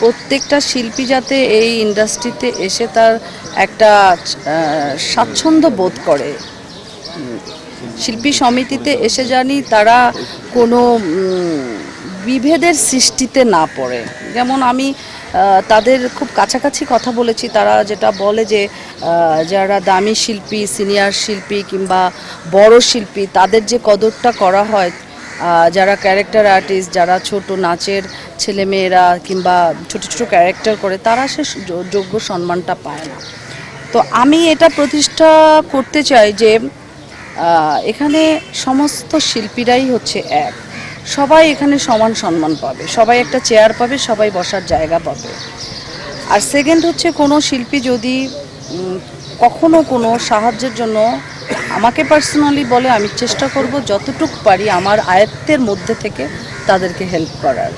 প্রত্যেকটা শিল্পী যাতে এই ইন্ডাস্ট্রিতে এসে তার একটা স্বাচ্ছন্দ্য বোধ করে। শিল্পী সমিতিতে এসে জানি তারা কোনো বিভেদের সৃষ্টিতে না পড়ে। যেমন আমি তাদের খুব কাছাকাছি কথা বলেছি। তারা যেটা বলে যে যারা দামি শিল্পী সিনিয়র শিল্পী কিংবা বড় শিল্পী, তাদের যে কদরটা করা হয় যারা ক্যারেক্টার আর্টিস্ট যারা ছোট নাচের ছেলেমেয়েরা কিংবা ছোট ছোট ক্যারেক্টার করে, তারা সে যোগ্য সম্মানটা পায় না। তো আমি এটা প্রতিষ্ঠা করতে চাই যে এখানে সমস্ত শিল্পীরাই হচ্ছে এক। সবাই এখানে সমান সম্মান পাবে, সবাই একটা চেয়ার পাবে, সবাই বসার জায়গা পাবে। আর সেকেন্ড হচ্ছে কোনো শিল্পী যদি কখনো কোনো সাহায্যের জন্য আমাকে পার্সোনালি বলে, আমি চেষ্টা করব যতটুক পারি আমার আয়ত্তের মধ্যে থেকে তাদেরকে হেল্প করার।